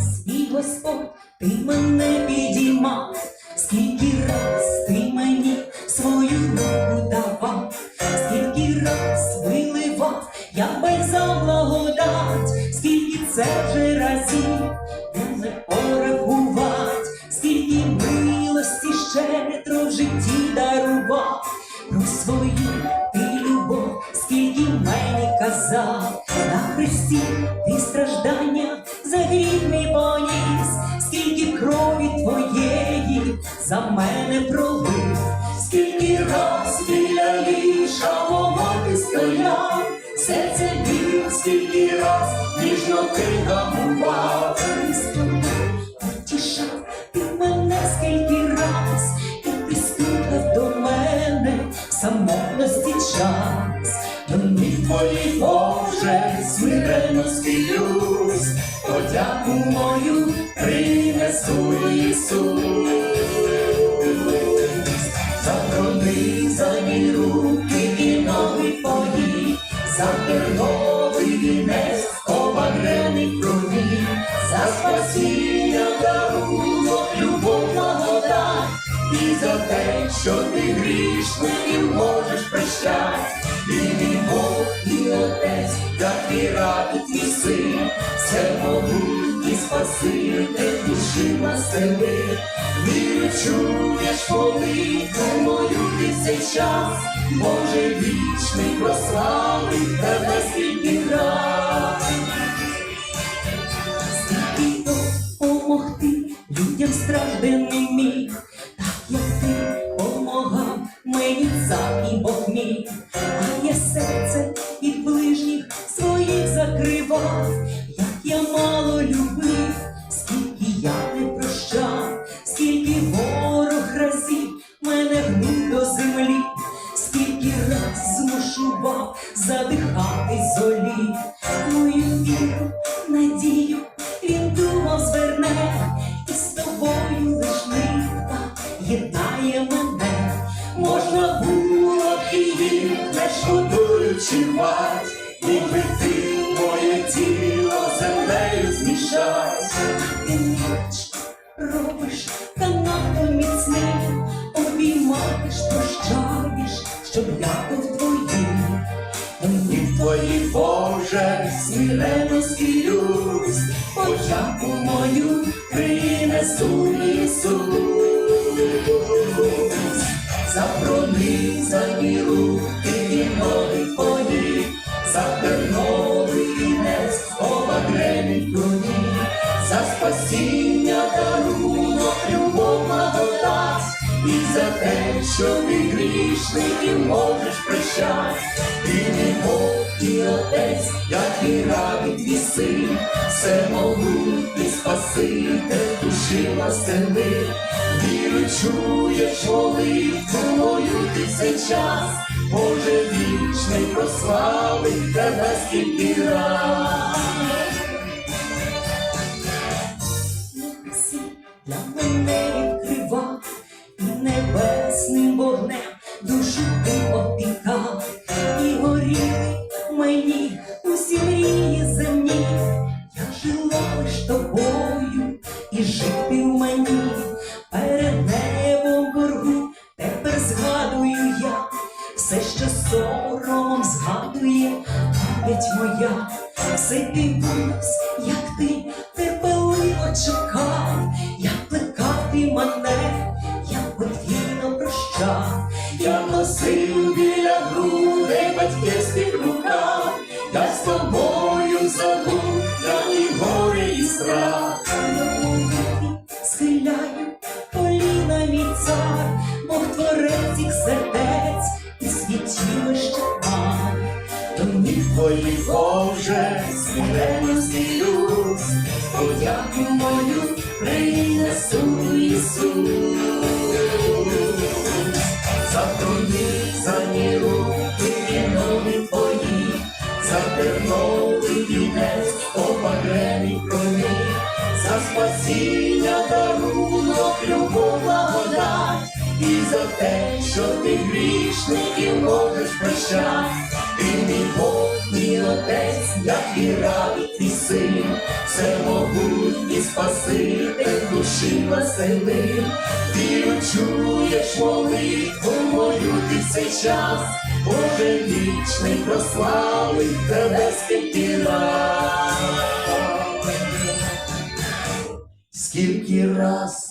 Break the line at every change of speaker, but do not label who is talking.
Свій Господь, ти мене підіймав, скільки раз ти мені свою руку давав, Не порахувать, скільки милості щедро в житті дарував, про свою ти любов, скільки мені казав, на хресті ти страждання за поніс, скільки крові твоєї за мене пролив, скільки раз біля ліжа мого ти стояв, серце бів, скільки раз ніжно ти гамував, потішав ти мене скільки раз, і пристукав до мене самотності час. Мені твої Боже, смиренно скілюсь, подяку мою принесу Ісус. За і за те, що ти грішників можеш прощать, і мій Бог, і Отець, як і радить твій син, все могутній спаситель душі насели, вірю, чуєш молитву мою цей час, Боже вічний прославить тебе скільки раз. Скільки допомогти людям стражденним золі, мою віру, надію він думав зверне, і з тобою лиш нитка єднає мене, можна було і їх не шкодуючи мать, ніби ти моє тіло землею змішать. Ти ніч робиш канатом міцним, обіймаєш, прощаєш, щоб я був твої Боже, смиренно скілюсь, подяку мою принесу Ісус. За пронизані і за те, що ти грішників можеш прощать, і мій Бог, і Отець, як і радить твій син, все могутній спаситель душі настели, віру чуєш молитву мою ти цей час, Боже вічний прославить тебе скільки раз. Вогнем душу ти опікав, і горіли мені усі мрії земні. Я жила лиш тобою, і жити в мені перед небом боргу. Тепер згадую я все, що соромом згадує пам'ять моя, все дивуюсь, як ти я носив біля грудей батьківських рукав, я з тобою забув, я і горе, і страх. Схиляю коліна мій цар, Бог творець їх сердець і світілище пан. Тоні твої Боже, смиренно зілюсь, подяку мою принесу Ісус. За пронизані руки і ноги твої, за терновий вінець, твоїй крові, за спасіння дарунок, любов, благодать, і за те, що ти грішний і можеш прощати. Ти мій Бог, мій отець, як і радий твій син, все і спаситель душі веселий, ти чуєш молитву мою ти цей час, Боже вічний прославий тебе скільки раз. Скільки раз